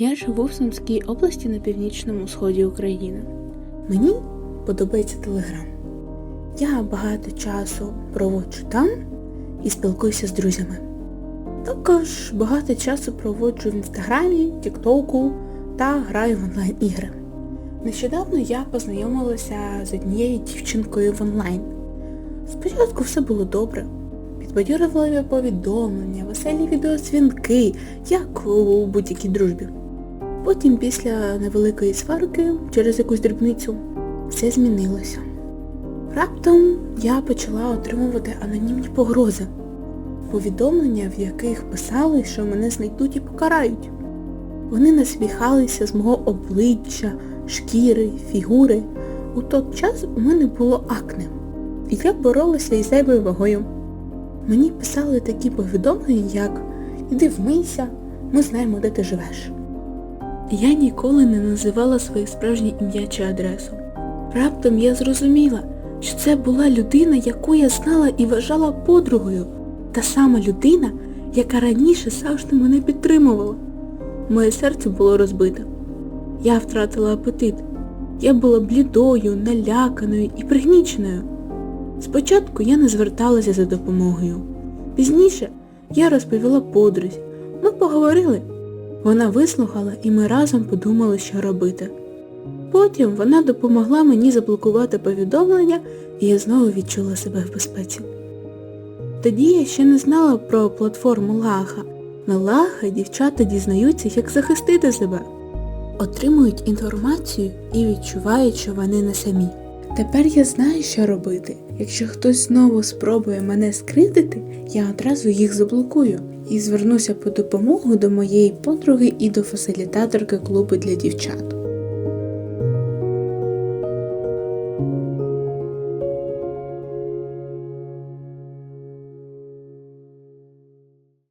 Я живу в Сумській області на північному сході України. Мені подобається Телеграм. Я багато часу проводжу там і спілкуюся з друзями. Також багато часу проводжу в інстаграмі, тіктоку та граю в онлайн-ігри. Нещодавно я познайомилася з однією дівчинкою в онлайн. Спочатку все було добре. Підбадьорювали повідомлення, веселі відеозвінки, як у будь-якій дружбі. Потім після невеликої сварки через якусь дрібницю все змінилося. Раптом я почала отримувати анонімні погрози. Повідомлення, в яких писали, що мене знайдуть і покарають. Вони насміхалися з мого обличчя, шкіри, фігури. У той час у мене було акне. І я боролася із зайвою вагою. Мені писали такі повідомлення, як Іди вмийся, ми знаємо, де ти живеш. Я ніколи не називала своє справжнє ім'я чи адресу. Раптом я зрозуміла, що це була людина, яку я знала і вважала подругою. Та сама людина, яка раніше завжди мене підтримувала. Моє серце було розбите. Я втратила апетит. Я була блідою, наляканою і пригніченою. Спочатку я не зверталася за допомогою. Пізніше я розповіла подрузі. Ми поговорили. Вона вислухала і ми разом подумали, що робити. Потім вона допомогла мені заблокувати повідомлення і я знову відчула себе в безпеці. Тоді я ще не знала про платформу Лаха. На Лаха дівчата дізнаються, як захистити себе. Отримують інформацію і відчувають, що вони не самі. Тепер я знаю, що робити. Якщо хтось знову спробує мене скривдити, я одразу їх заблокую і звернуся по допомогу до моєї подруги і до фасилітаторки клубу для дівчат.